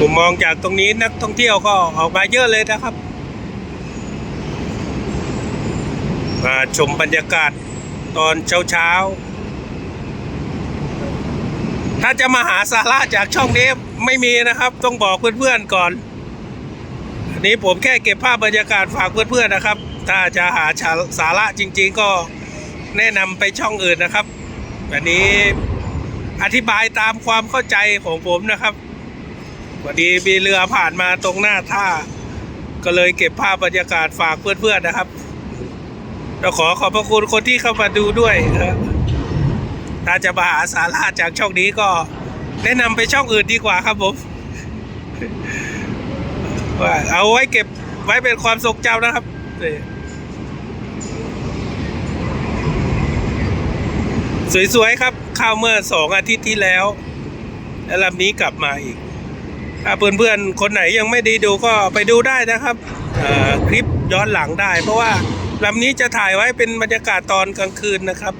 ผมมองจากตรงนี้นักท่องเที่ยวก็ออกมาเยอะเลยนะครับ มาชมบรรยากาศตอนเช้าเช้าถ้าจะมาหาสาระจากช่องนี้ไม่มีนะครับ ต้องบอกเพื่อนๆก่อนอันนี้ผมแค่เก็บภาพบรรยากาศฝากเพื่อนๆนะครับ ถ้าจะหาสาระจริง ๆ ก็แนะนำไปช่องอื่นนะครับ อันนี้อธิบายตามความเข้าใจของผมนะครับ พอดีมีเรือผ่านมาตรงหน้าท่า ก็เลยเก็บภาพบรรยากาศฝากเพื่อนๆนะครับเราขอขอบพระคุณคนที่เข้ามาดูด้วยนะครับถ้าจะมาหาสาระจากช่องนี้ก็แนะนำไปช่องอื่นดีกว่าครับผมว่าเอาไว้เก็บไว้เป็นความทรงจำนะครับสวยๆครับ ข้าวเมื่อสองอาทิตย์ที่แล้วแล้วลำนี้กลับมาอีก ถ้าเพื่อนๆคนไหนยังไม่ได้ดูก็ไปดูได้นะครับเอ่อคลิปย้อนหลังได้ เพราะว่าลำนี้จะถ่ายไว้เป็นบรรยากาศตอนกลางคืนนะครับ